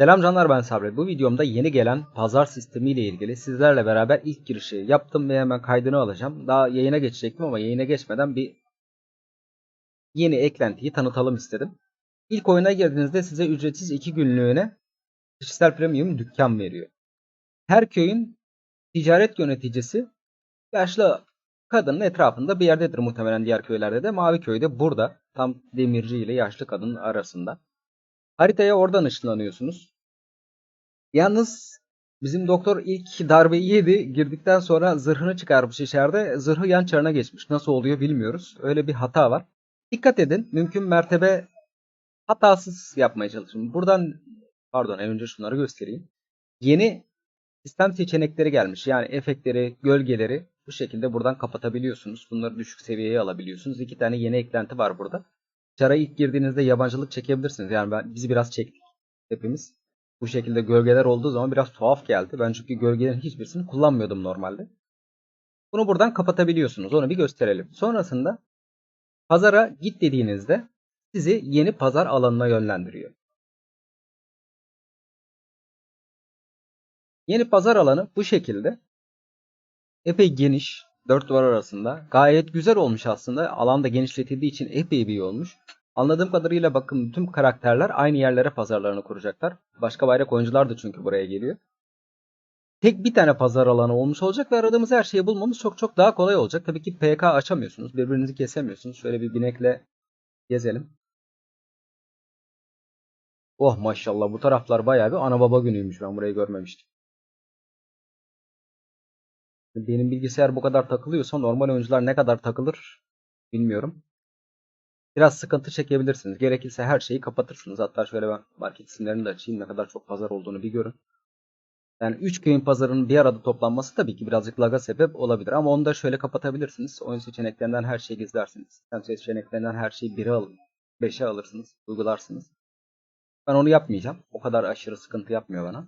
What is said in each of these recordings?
Selam canlar ben Sabri. Bu videomda yeni gelen pazar sistemi ile ilgili sizlerle beraber ilk girişi yaptım ve hemen kaydını alacağım. Daha yayına geçecektim ama yayına geçmeden bir yeni eklentiyi tanıtalım istedim. İlk oyuna girdiğinizde size ücretsiz 2 günlüğüne kişisel premium dükkan veriyor. Her köyün ticaret yöneticisi yaşlı kadının etrafında bir yerdedir muhtemelen diğer köylerde de. Mavi köyde burada tam demirci ile yaşlı kadının arasında. Haritaya oradan ışınlanıyorsunuz. Yalnız bizim doktor ilk darbeyi yedi. Girdikten sonra zırhını çıkarmış içeride. Zırhı yan çarına geçmiş. Nasıl oluyor bilmiyoruz. Öyle bir hata var. Dikkat edin. Mümkün mertebe hatasız yapmaya çalışın. Buradan pardon en önce şunları göstereyim. Yeni sistem seçenekleri gelmiş. Yani efektleri, gölgeleri bu şekilde buradan kapatabiliyorsunuz. Bunları düşük seviyeye alabiliyorsunuz. İki tane yeni eklenti var burada. Çara ilk girdiğinizde yabancılık çekebilirsiniz. Yani ben, bizi biraz çektik hepimiz. Bu şekilde gölgeler olduğu zaman biraz tuhaf geldi. Ben çünkü gölgelerin hiçbirisini kullanmıyordum normalde. Bunu buradan kapatabiliyorsunuz. Onu bir gösterelim. Sonrasında pazara git dediğinizde sizi yeni pazar alanına yönlendiriyor. Yeni pazar alanı bu şekilde. Epey geniş. Dört duvar arasında. Gayet güzel olmuş aslında. Alan da genişletildiği için epey bir iyi olmuş. Anladığım kadarıyla bakın tüm karakterler aynı yerlere pazarlarını kuracaklar. Başka bayrak oyuncular da çünkü buraya geliyor. Tek bir tane pazar alanı olmuş olacak ve aradığımız her şeyi bulmamız çok çok daha kolay olacak. Tabii ki PK açamıyorsunuz. Birbirinizi kesemiyorsunuz. Şöyle bir binekle gezelim. Oh maşallah bu taraflar bayağı bir ana baba günüymüş. Ben burayı görmemiştim. Benim bilgisayar bu kadar takılıyorsa normal oyuncular ne kadar takılır bilmiyorum. Biraz sıkıntı çekebilirsiniz. Gerekirse her şeyi kapatırsınız. Hatta şöyle ben market isimlerini de açayım. Ne kadar çok pazar olduğunu bir görün. Yani 3 köyün pazarının bir arada toplanması tabii ki birazcık laga sebep olabilir. Ama onu da şöyle kapatabilirsiniz. Oyun seçeneklerinden her şeyi gizlersiniz. Sistem seçeneklerinden her şeyi 1'e alın. 5'e alırsınız. Uygularsınız. Ben onu yapmayacağım. O kadar aşırı sıkıntı yapmıyor bana.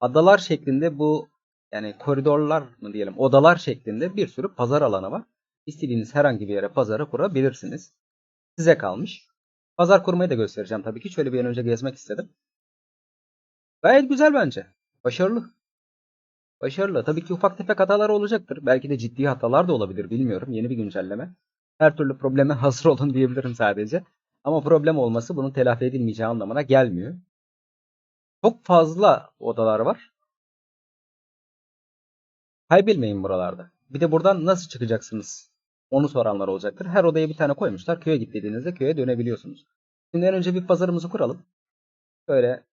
Adalar şeklinde bu yani koridorlar mı diyelim odalar şeklinde bir sürü pazar alanı var. İstediğiniz herhangi bir yere pazarı kurabilirsiniz. Size kalmış. Pazar kurmayı da göstereceğim tabii ki. Şöyle bir an önce gezmek istedim. Gayet güzel bence. Başarılı. Başarılı. Tabii ki ufak tefek hatalar olacaktır. Belki de ciddi hatalar da olabilir bilmiyorum. Yeni bir güncelleme. Her türlü probleme hazır olun diyebilirim sadece. Ama problem olması bunun telafi edilmeyeceği anlamına gelmiyor. Çok fazla odalar var. Kaybilmeyin buralarda. Bir de buradan nasıl çıkacaksınız? Onu soranlar olacaktır. Her odaya bir tane koymuşlar. Köye git dediğinizde köye dönebiliyorsunuz. Şimdi en önce bir pazarımızı kuralım. Böyle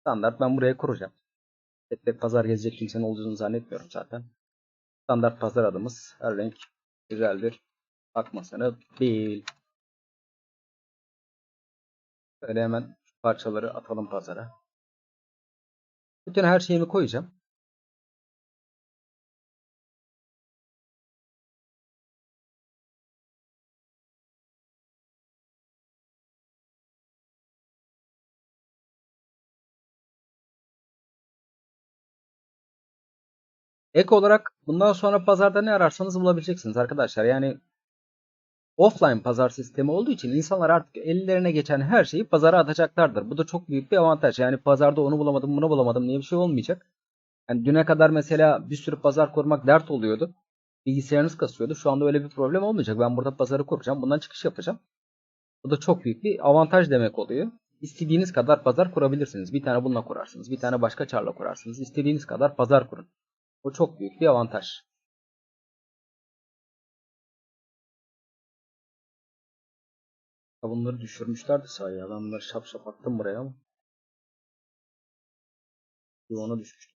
standart ben buraya kuracağım. Tek tek pazar gezecek kimsenin olduğunu zannetmiyorum zaten. Standart pazar adımız. Her renk güzeldir. Bakmasını bil. Böyle hemen parçaları atalım pazara. Bütün her şeyimi koyacağım. Ek olarak bundan sonra pazarda ne ararsanız bulabileceksiniz arkadaşlar. Yani offline pazar sistemi olduğu için insanlar artık ellerine geçen her şeyi pazara atacaklardır. Bu da çok büyük bir avantaj. Yani pazarda onu bulamadım, bunu bulamadım diye bir şey olmayacak. Yani düne kadar mesela bir sürü pazar kurmak dert oluyordu. Bilgisayarınız kasıyordu. Şu anda öyle bir problem olmayacak. Ben burada pazarı kuracağım. Bundan çıkış yapacağım. Bu da çok büyük bir avantaj demek oluyor. İstediğiniz kadar pazar kurabilirsiniz. Bir tane bununla kurarsınız. Bir tane başka çarla kurarsınız. İstediğiniz kadar pazar kurun. Bu çok büyük bir avantaj. Bunları düşürmüşlerdi sahaya. Ben şap şap attım buraya ama. Bir ona düşmüştü.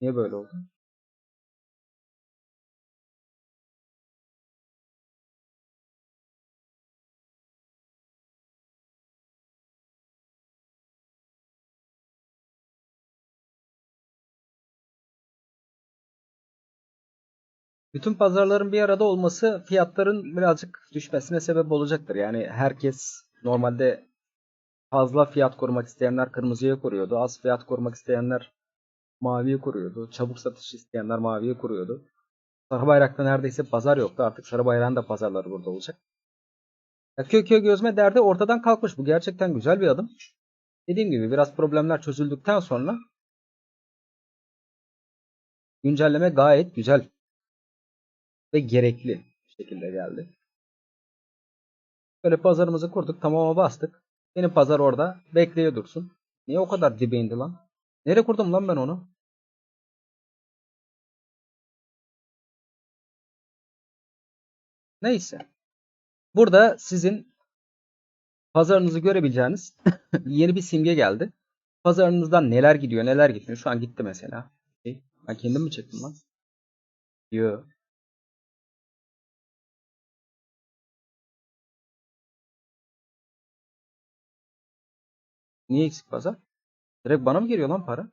Niye böyle oldu? Bütün pazarların bir arada olması fiyatların birazcık düşmesine sebep olacaktır. Yani herkes normalde fazla fiyat korumak isteyenler kırmızıya koruyordu. Az fiyat korumak isteyenler maviye koruyordu. Çabuk satış isteyenler maviye koruyordu. Sarı bayrakta neredeyse pazar yoktu. Artık sarı bayrağın da pazarları burada olacak. Köy köy gözme derdi ortadan kalkmış. Bu gerçekten güzel bir adım. Dediğim gibi biraz problemler çözüldükten sonra güncelleme gayet güzel ve gerekli şekilde geldi. Böyle pazarımızı kurduk. Tamama bastık. Benim pazar orada. Bekleye dursun. Niye o kadar dibe indi lan? Nereye kurdum lan ben onu? Neyse. Burada sizin pazarınızı görebileceğiniz yeni bir simge geldi. Pazarınızdan neler gidiyor neler gitmiyor. Şu an gitti mesela. Şey, Ben kendim mi çektim lan? Yo. Niye eksik pazar? Direkt bana mı geliyor lan para?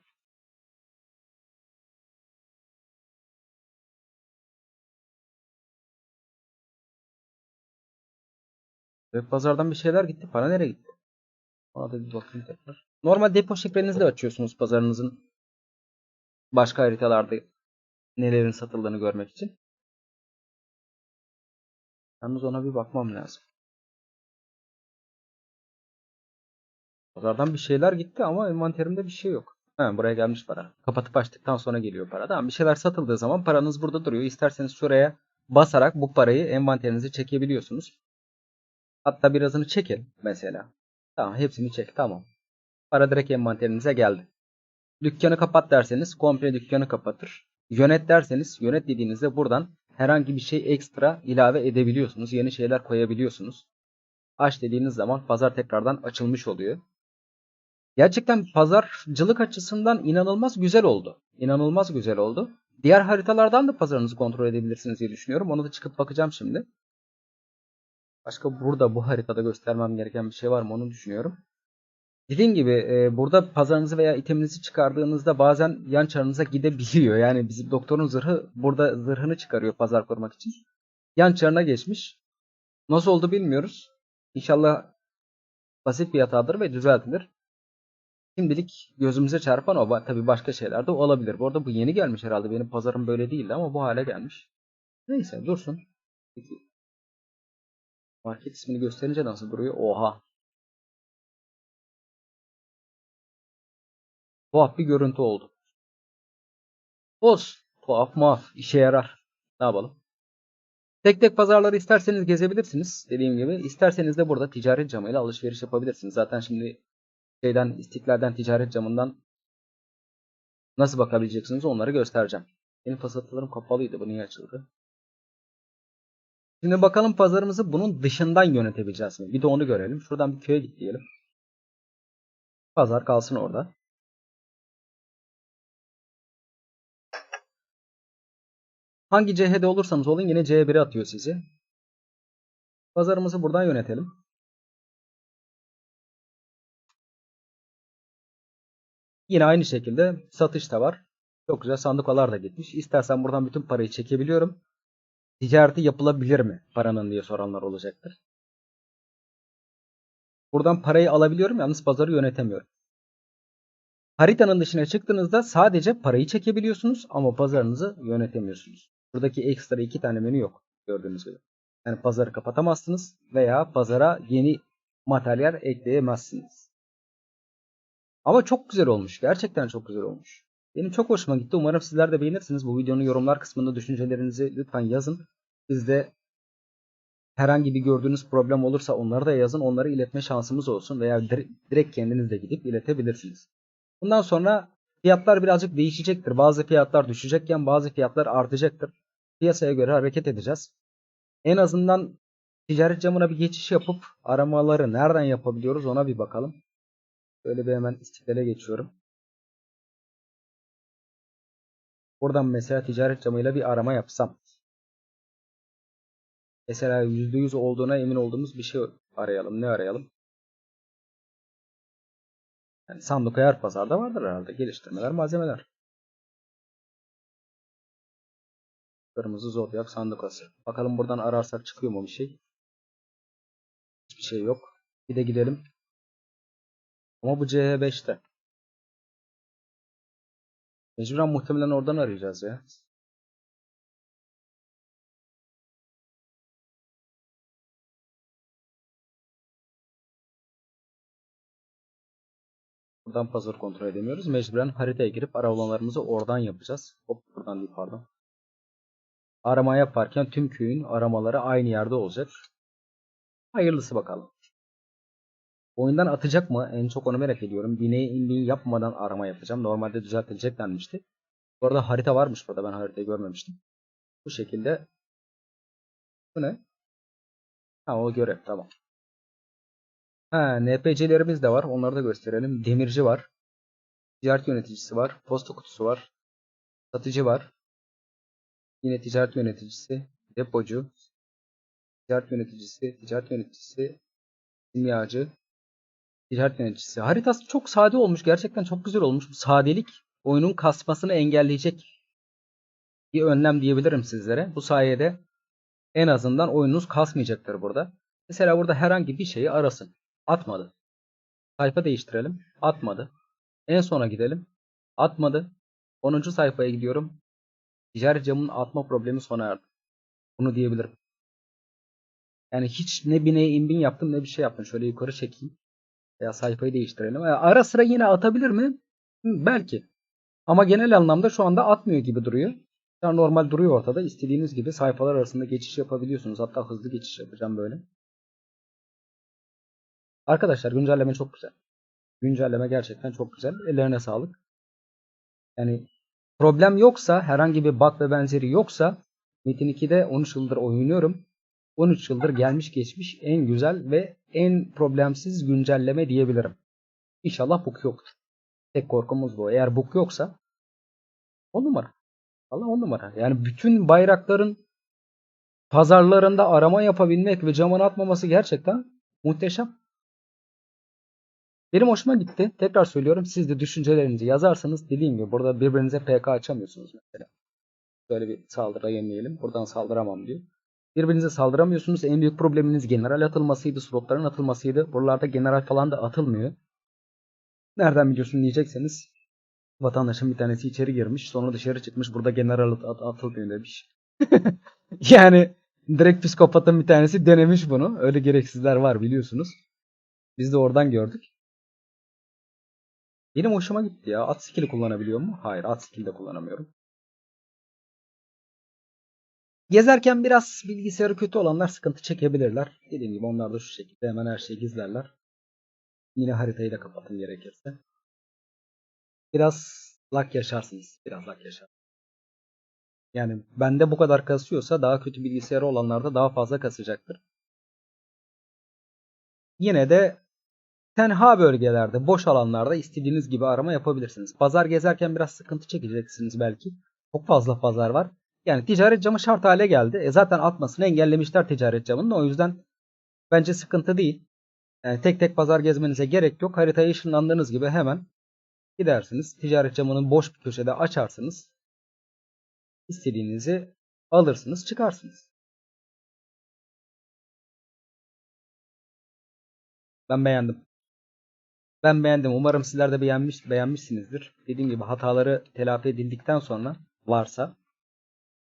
Direkt pazardan bir şeyler gitti. Para nereye gitti? Ona bir bakayım tekrar. Normal depo şifrenizi de açıyorsunuz pazarınızın başka haritalarda nelerin satıldığını görmek için. Yalnız ona bir bakmam lazım. Pazardan bir şeyler gitti ama envanterimde bir şey yok. Ha, buraya gelmiş para. Kapatıp açtıktan sonra geliyor para. Tamam bir şeyler satıldığı zaman paranız burada duruyor. İsterseniz şuraya basarak bu parayı envanterinize çekebiliyorsunuz. Hatta birazını çekelim mesela. Tamam hepsini çek tamam. Para direkt envanterinize geldi. Dükkanı kapat derseniz komple dükkanı kapatır. Yönet derseniz yönet dediğinizde buradan herhangi bir şey ekstra ilave edebiliyorsunuz. Yeni şeyler koyabiliyorsunuz. Aç dediğiniz zaman pazar tekrardan açılmış oluyor. Gerçekten pazarcılık açısından inanılmaz güzel oldu. İnanılmaz güzel oldu. Diğer haritalardan da pazarınızı kontrol edebilirsiniz diye düşünüyorum. Onu da çıkıp bakacağım şimdi. Başka burada bu haritada göstermem gereken bir şey var mı onu düşünüyorum. Dediğim gibi e, burada pazarınızı veya iteminizi çıkardığınızda bazen yan çarınıza gidebiliyor. Yani bizim doktorun zırhı burada zırhını çıkarıyor pazar kurmak için. Yan çarına geçmiş. Nasıl oldu bilmiyoruz. İnşallah basit bir hatadır ve düzeltilir. Şimdilik gözümüze çarpan o. Tabi başka şeyler de olabilir. Bu arada bu yeni gelmiş herhalde. Benim pazarım böyle değildi ama bu hale gelmiş. Neyse dursun. Peki. Market ismini gösterince nasıl duruyor? Oha. Tuhaf bir görüntü oldu. Olsun. Tuhaf muaf. işe yarar. Ne yapalım? Tek tek pazarları isterseniz gezebilirsiniz. Dediğim gibi. İsterseniz de burada ticaret camıyla alışveriş yapabilirsiniz. Zaten şimdi şeyden istiklalden ticaret camından nasıl bakabileceksiniz onları göstereceğim. Benim fırsatlarım kapalıydı. Bu niye açıldı? Şimdi bakalım pazarımızı bunun dışından yönetebileceğiz mi? Bir de onu görelim. Şuradan bir köye git diyelim. Pazar kalsın orada. Hangi CH'de olursanız olun yine C1'e atıyor sizi. Pazarımızı buradan yönetelim. Yine aynı şekilde satış da var. Çok güzel sandukalar da gitmiş. İstersen buradan bütün parayı çekebiliyorum. Ticareti yapılabilir mi paranın diye soranlar olacaktır. Buradan parayı alabiliyorum yalnız pazarı yönetemiyorum. Haritanın dışına çıktığınızda sadece parayı çekebiliyorsunuz ama pazarınızı yönetemiyorsunuz. Buradaki ekstra iki tane menü yok gördüğünüz gibi. Yani pazarı kapatamazsınız veya pazara yeni materyal ekleyemezsiniz. Ama çok güzel olmuş. Gerçekten çok güzel olmuş. Benim çok hoşuma gitti. Umarım sizler de beğenirsiniz. Bu videonun yorumlar kısmında düşüncelerinizi lütfen yazın. Siz de herhangi bir gördüğünüz problem olursa onları da yazın. Onları iletme şansımız olsun veya direkt kendiniz de gidip iletebilirsiniz. Bundan sonra fiyatlar birazcık değişecektir. Bazı fiyatlar düşecekken bazı fiyatlar artacaktır. Piyasaya göre hareket edeceğiz. En azından ticaret camına bir geçiş yapıp aramaları nereden yapabiliyoruz ona bir bakalım. Böyle bir hemen istiklale geçiyorum. Buradan mesela ticaret camıyla bir arama yapsam. Mesela %100 olduğuna emin olduğumuz bir şey arayalım. Ne arayalım? Yani sandık ayar pazarda vardır herhalde. Geliştirmeler, malzemeler. Kırmızı zodyak sandukası. Bakalım buradan ararsak çıkıyor mu bir şey? Hiçbir şey yok. Bir de gidelim. Ama bu CH5'te. Mecburen muhtemelen oradan arayacağız ya. Buradan pazar kontrol edemiyoruz. Mecburen haritaya girip aramalarımızı oradan yapacağız. Hop buradan değil pardon. Arama yaparken tüm köyün aramaları aynı yerde olacak. Hayırlısı bakalım. Oyundan atacak mı? En çok onu merak ediyorum. Bineğe indiğin yapmadan arama yapacağım. Normalde düzeltilecek denmişti. Bu arada harita varmış burada. Ben haritayı görmemiştim. Bu şekilde. Bu ne? Ha o görev. Tamam. Ha NPC'lerimiz de var. Onları da gösterelim. Demirci var. Ticaret yöneticisi var. Posta kutusu var. Satıcı var. Yine ticaret yöneticisi. Depocu. Ticaret yöneticisi. Ticaret yöneticisi. Simyacı. Ticaret yöneticisi. Haritası çok sade olmuş. Gerçekten çok güzel olmuş. Bu sadelik oyunun kasmasını engelleyecek bir önlem diyebilirim sizlere. Bu sayede en azından oyununuz kasmayacaktır burada. Mesela burada herhangi bir şeyi arasın. Atmadı. Sayfa değiştirelim. Atmadı. En sona gidelim. Atmadı. 10. sayfaya gidiyorum. Ticaret camının atma problemi sona erdi. Bunu diyebilirim. Yani hiç ne bineye inbin yaptım ne bir şey yaptım. Şöyle yukarı çekeyim. Veya sayfayı değiştirelim. Yani ara sıra yine atabilir mi? Belki. Ama genel anlamda şu anda atmıyor gibi duruyor. Yani normal duruyor ortada. İstediğiniz gibi sayfalar arasında geçiş yapabiliyorsunuz. Hatta hızlı geçiş yapacağım böyle. Arkadaşlar güncelleme çok güzel. Güncelleme gerçekten çok güzel. Ellerine sağlık. Yani problem yoksa, herhangi bir bug ve benzeri yoksa Metin 2'de 13 yıldır oynuyorum. 13 yıldır gelmiş geçmiş en güzel ve en problemsiz güncelleme diyebilirim. İnşallah bug yoktur. Tek korkumuz bu. Eğer bug yoksa 10 numara. Allah 10 numara. Yani bütün bayrakların pazarlarında arama yapabilmek ve camını atmaması gerçekten muhteşem. Benim hoşuma gitti. Tekrar söylüyorum. Siz de düşüncelerinizi yazarsanız dediğim gibi burada birbirinize PK açamıyorsunuz mesela. Böyle bir saldırı yenileyelim. Buradan saldıramam diyor. Birbirinize saldıramıyorsunuz. En büyük probleminiz general atılmasıydı. Slotların atılmasıydı. Buralarda general falan da atılmıyor. Nereden biliyorsun diyecekseniz vatandaşın bir tanesi içeri girmiş. Sonra dışarı çıkmış. Burada general at at atılmıyor demiş. yani direkt psikopatın bir tanesi denemiş bunu. Öyle gereksizler var biliyorsunuz. Biz de oradan gördük. Benim hoşuma gitti ya. At skill'i kullanabiliyor mu? Hayır, at skill'i kullanamıyorum. Gezerken biraz bilgisayarı kötü olanlar sıkıntı çekebilirler. Dediğim gibi onlar da şu şekilde hemen her şeyi gizlerler. Yine haritayı da kapatın gerekirse. Biraz lag yaşarsınız. Biraz lag yaşar. Yani bende bu kadar kasıyorsa daha kötü bilgisayarı olanlarda daha fazla kasacaktır. Yine de tenha bölgelerde, boş alanlarda istediğiniz gibi arama yapabilirsiniz. Pazar gezerken biraz sıkıntı çekeceksiniz belki. Çok fazla pazar var. Yani ticaret camı şart hale geldi. E zaten atmasını engellemişler ticaret camının. O yüzden bence sıkıntı değil. Yani tek tek pazar gezmenize gerek yok. Haritaya ışınlandığınız gibi hemen gidersiniz. Ticaret camının boş bir köşede açarsınız. İstediğinizi alırsınız, çıkarsınız. Ben beğendim. Ben beğendim. Umarım sizler de beğenmiş, beğenmişsinizdir. Dediğim gibi hataları telafi edildikten sonra varsa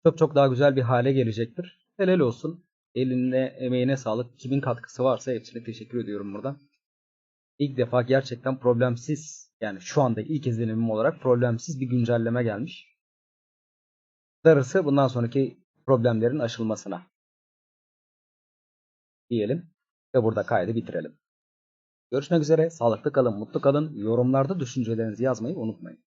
çok çok daha güzel bir hale gelecektir. Helal olsun. Eline, emeğine sağlık. Kimin katkısı varsa hepsine teşekkür ediyorum buradan. İlk defa gerçekten problemsiz yani şu anda ilk izlenimim olarak problemsiz bir güncelleme gelmiş. Darısı bundan sonraki problemlerin aşılmasına. Diyelim ve burada kaydı bitirelim. Görüşmek üzere. Sağlıklı kalın, mutlu kalın. Yorumlarda düşüncelerinizi yazmayı unutmayın.